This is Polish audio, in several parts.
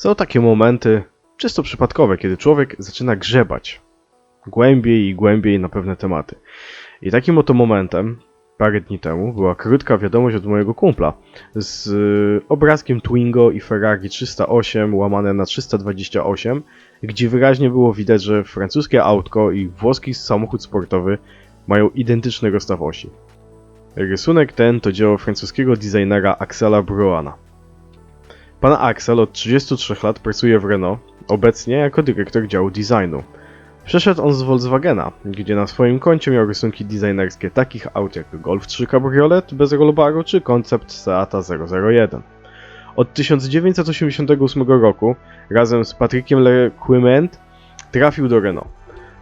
Są takie momenty, czysto przypadkowe, kiedy człowiek zaczyna grzebać głębiej i głębiej na pewne tematy. I takim oto momentem, parę dni temu, była krótka wiadomość od mojego kumpla z y, obrazkiem Twingo i Ferrari 308 łamane na 328, gdzie wyraźnie było widać, że francuskie autko i włoski samochód sportowy mają identyczny rozstaw osi. Rysunek ten to dzieło francuskiego designera Axela Bruana. Pan Axel od 33 lat pracuje w Renault, obecnie jako dyrektor działu designu. Przeszedł on z Volkswagena, gdzie na swoim koncie miał rysunki designerskie takich aut jak Golf 3 Cabriolet bez rollbaru czy koncept Seata 001. Od 1988 roku razem z Patrickiem Lequiment trafił do Renault.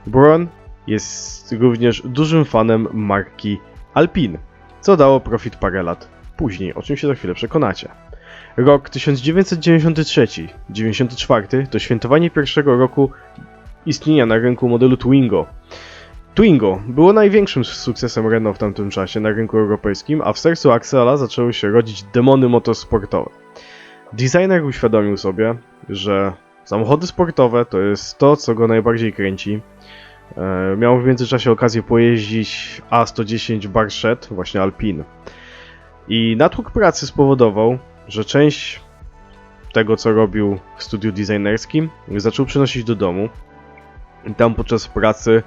Braun jest również dużym fanem marki Alpine, co dało profit parę lat później, o czym się za chwilę przekonacie. Rok 1993-94 to świętowanie pierwszego roku istnienia na rynku modelu Twingo. Twingo było największym sukcesem Renault w tamtym czasie na rynku europejskim, a w sercu Axela zaczęły się rodzić demony motosportowe. Designer uświadomił sobie, że samochody sportowe to jest to, co go najbardziej kręci. E, Miał w międzyczasie okazję pojeździć A110 Barszet, właśnie Alpine. I natłok pracy spowodował, że część tego, co robił w studiu designerskim, zaczął przynosić do domu. I tam podczas pracy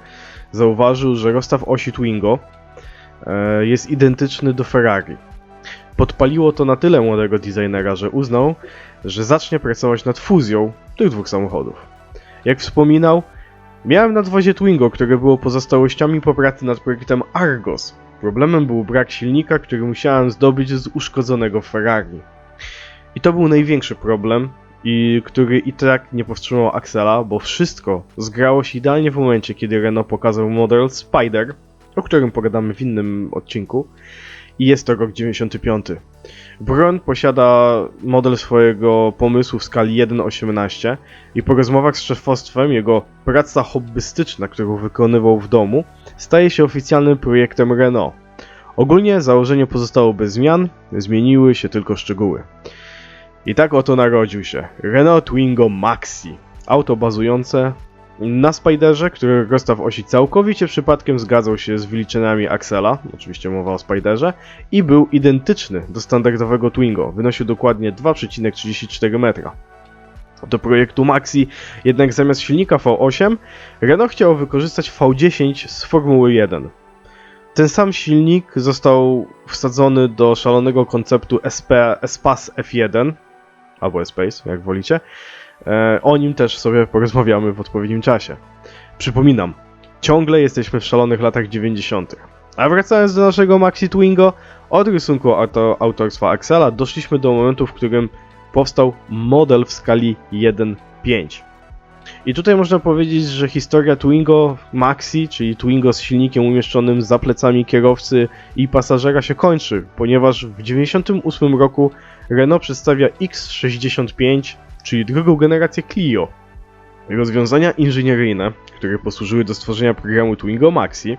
zauważył, że rozstaw osi Twingo e, jest identyczny do Ferrari. Podpaliło to na tyle młodego designera, że uznał, że zacznie pracować nad fuzją tych dwóch samochodów. Jak wspominał, miałem nadwozie Twingo, które było pozostałościami po pracy nad projektem Argos. Problemem był brak silnika, który musiałem zdobyć z uszkodzonego Ferrari. I to był największy problem, i który i tak nie powstrzymał Axela, bo wszystko zgrało się idealnie w momencie, kiedy Renault pokazał model Spider, o którym pogadamy w innym odcinku. I jest to rok 95. Braun posiada model swojego pomysłu w skali 1.18 i po rozmowach z szefostwem jego praca hobbystyczna, którą wykonywał w domu, staje się oficjalnym projektem Renault. Ogólnie założenie pozostało bez zmian, zmieniły się tylko szczegóły. I tak oto narodził się Renault Twingo Maxi. Auto bazujące na Spiderze, który rozstaw osi całkowicie przypadkiem zgadzał się z wyliczeniami Axela, oczywiście mowa o Spiderze, i był identyczny do standardowego Twingo. Wynosił dokładnie 2,34 metra. Do projektu Maxi jednak zamiast silnika V8 Renault chciał wykorzystać V10 z Formuły 1. Ten sam silnik został wsadzony do szalonego konceptu SP Espace F1, albo Espace, jak wolicie. E, o nim też sobie porozmawiamy w odpowiednim czasie. Przypominam, ciągle jesteśmy w szalonych latach 90. A wracając do naszego Maxi Twingo, od rysunku auto, autorstwa Axela doszliśmy do momentu, w którym powstał model w skali 1.5. I tutaj można powiedzieć, że historia Twingo Maxi, czyli Twingo z silnikiem umieszczonym za plecami kierowcy i pasażera się kończy, ponieważ w 98 roku Renault przedstawia X65, czyli drugą generację Clio. Rozwiązania inżynieryjne, które posłużyły do stworzenia programu Twingo Maxi,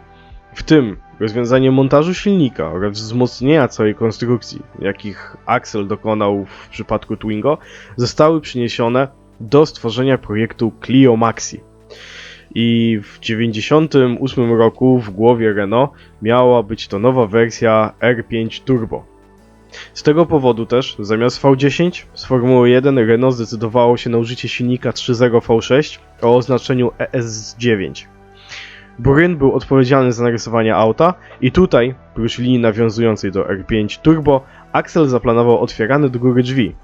w tym rozwiązanie montażu silnika oraz wzmocnienia całej konstrukcji, jakich Axel dokonał w przypadku Twingo, zostały przeniesione do stworzenia projektu Clio Maxi. I w 1998 roku w głowie Renault miała być to nowa wersja R5 Turbo. Z tego powodu też, zamiast V10 z Formuły 1 Renault zdecydowało się na użycie silnika 3.0 V6 o oznaczeniu ES9. Bryn był odpowiedzialny za narysowanie auta i tutaj, prócz linii nawiązującej do R5 Turbo, Axel zaplanował otwierane do góry drzwi.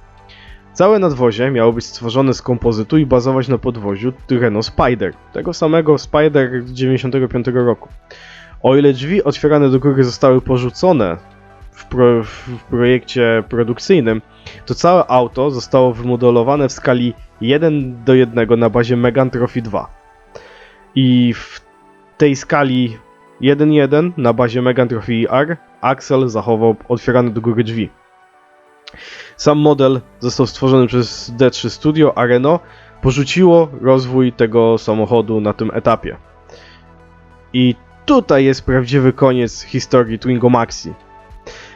Całe nadwozie miało być stworzone z kompozytu i bazować na podwoziu Renault Spider, tego samego Spider z 95 roku. O ile drzwi otwierane do góry zostały porzucone w, pro, w projekcie produkcyjnym, to całe auto zostało wymodelowane w skali 1 do 1 na bazie Megane Trophy 2. I w tej skali 1.1 na bazie Megane Trophy R Axel zachował otwierane do góry drzwi. Sam model został stworzony przez D3 Studio, a Renault porzuciło rozwój tego samochodu na tym etapie. I tutaj jest prawdziwy koniec historii Twingo Maxi.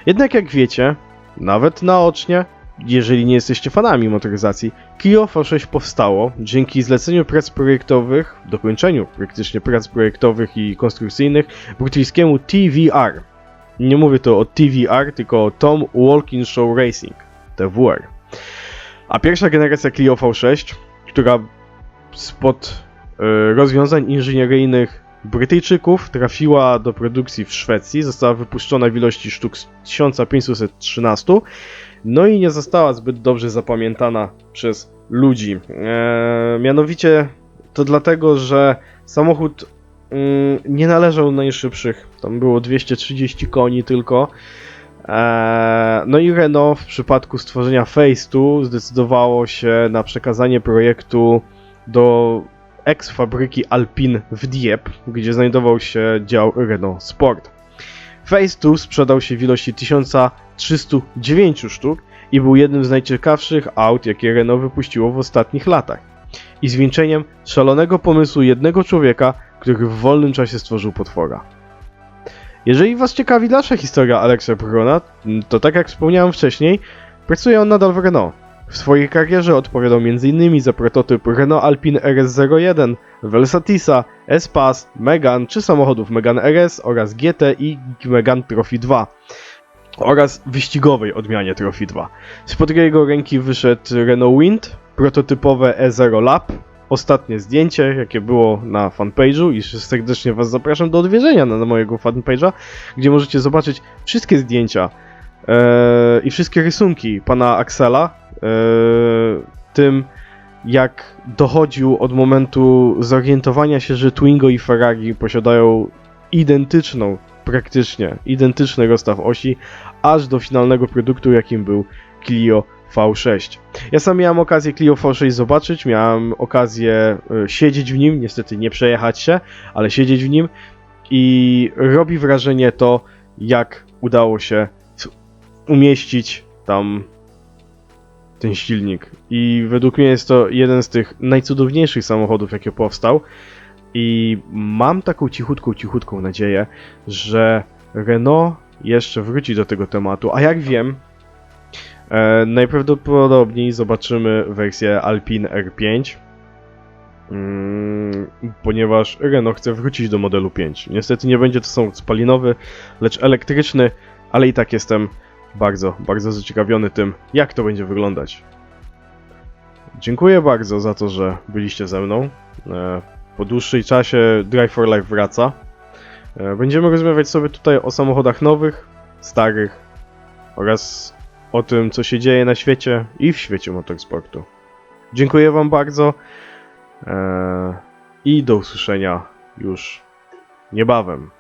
Jednak jak wiecie, nawet naocznie, jeżeli nie jesteście fanami motoryzacji, Clio V6 powstało dzięki zleceniu prac projektowych, dokończeniu praktycznie prac projektowych i konstrukcyjnych brytyjskiemu TVR. Nie mówię tu o TVR, tylko o Tom Walking Show Racing, TWR. A pierwsza generacja Clio V6, która spod e, rozwiązań inżynieryjnych Brytyjczyków trafiła do produkcji w Szwecji, została wypuszczona w ilości sztuk z 1513, no i nie została zbyt dobrze zapamiętana przez ludzi. E, mianowicie to dlatego, że samochód mm, nie należał do najszybszych, tam było 230 koni tylko. E, no i Renault w przypadku stworzenia Face 2 zdecydowało się na przekazanie projektu do ex-fabryki Alpine w Dieppe, gdzie znajdował się dział Renault Sport. Face 2 sprzedał się w ilości 1309 sztuk i był jednym z najciekawszych aut, jakie Renault wypuściło w ostatnich latach. I zwieńczeniem szalonego pomysłu jednego człowieka, który w wolnym czasie stworzył potwora. Jeżeli Was ciekawi dalsza historia Alexa Bruna, to tak jak wspomniałem wcześniej, pracuje on nadal w Renault. W swojej karierze odpowiadał m.in. za prototyp Renault Alpine RS01, Versatisa, S-Pass, Megane czy samochodów Megane RS oraz GT i Megane Trophy 2 oraz wyścigowej odmianie Trophy 2. Spod jego ręki wyszedł Renault Wind, prototypowe E0 Lab, ostatnie zdjęcie, jakie było na fanpage'u i serdecznie Was zapraszam do odwiedzenia na, na mojego fanpage'a, gdzie możecie zobaczyć wszystkie zdjęcia e, i wszystkie rysunki pana Axela, e, tym jak dochodził od momentu zorientowania się, że Twingo i Ferrari posiadają identyczną, praktycznie identyczny rozstaw osi, aż do finalnego produktu, jakim był Clio V6. Ja sam miałem okazję Clio V6 zobaczyć, miałem okazję y, siedzieć w nim, niestety nie przejechać się, ale siedzieć w nim i robi wrażenie to, jak udało się umieścić tam ten silnik. I według mnie jest to jeden z tych najcudowniejszych samochodów, jakie powstał. I mam taką cichutką, cichutką nadzieję, że Renault jeszcze wróci do tego tematu. A jak wiem, e, najprawdopodobniej zobaczymy wersję Alpine R5. Mm, ponieważ Renault chce wrócić do modelu 5. Niestety nie będzie to samochód spalinowy, lecz elektryczny, ale i tak jestem bardzo, bardzo zaciekawiony tym, jak to będzie wyglądać. Dziękuję bardzo za to, że byliście ze mną. E, Po dłuższej czasie Drive for Life wraca. E, Będziemy rozmawiać sobie tutaj o samochodach nowych, starych oraz o tym, co się dzieje na świecie i w świecie motorsportu. Dziękuję Wam bardzo e, i do usłyszenia już niebawem.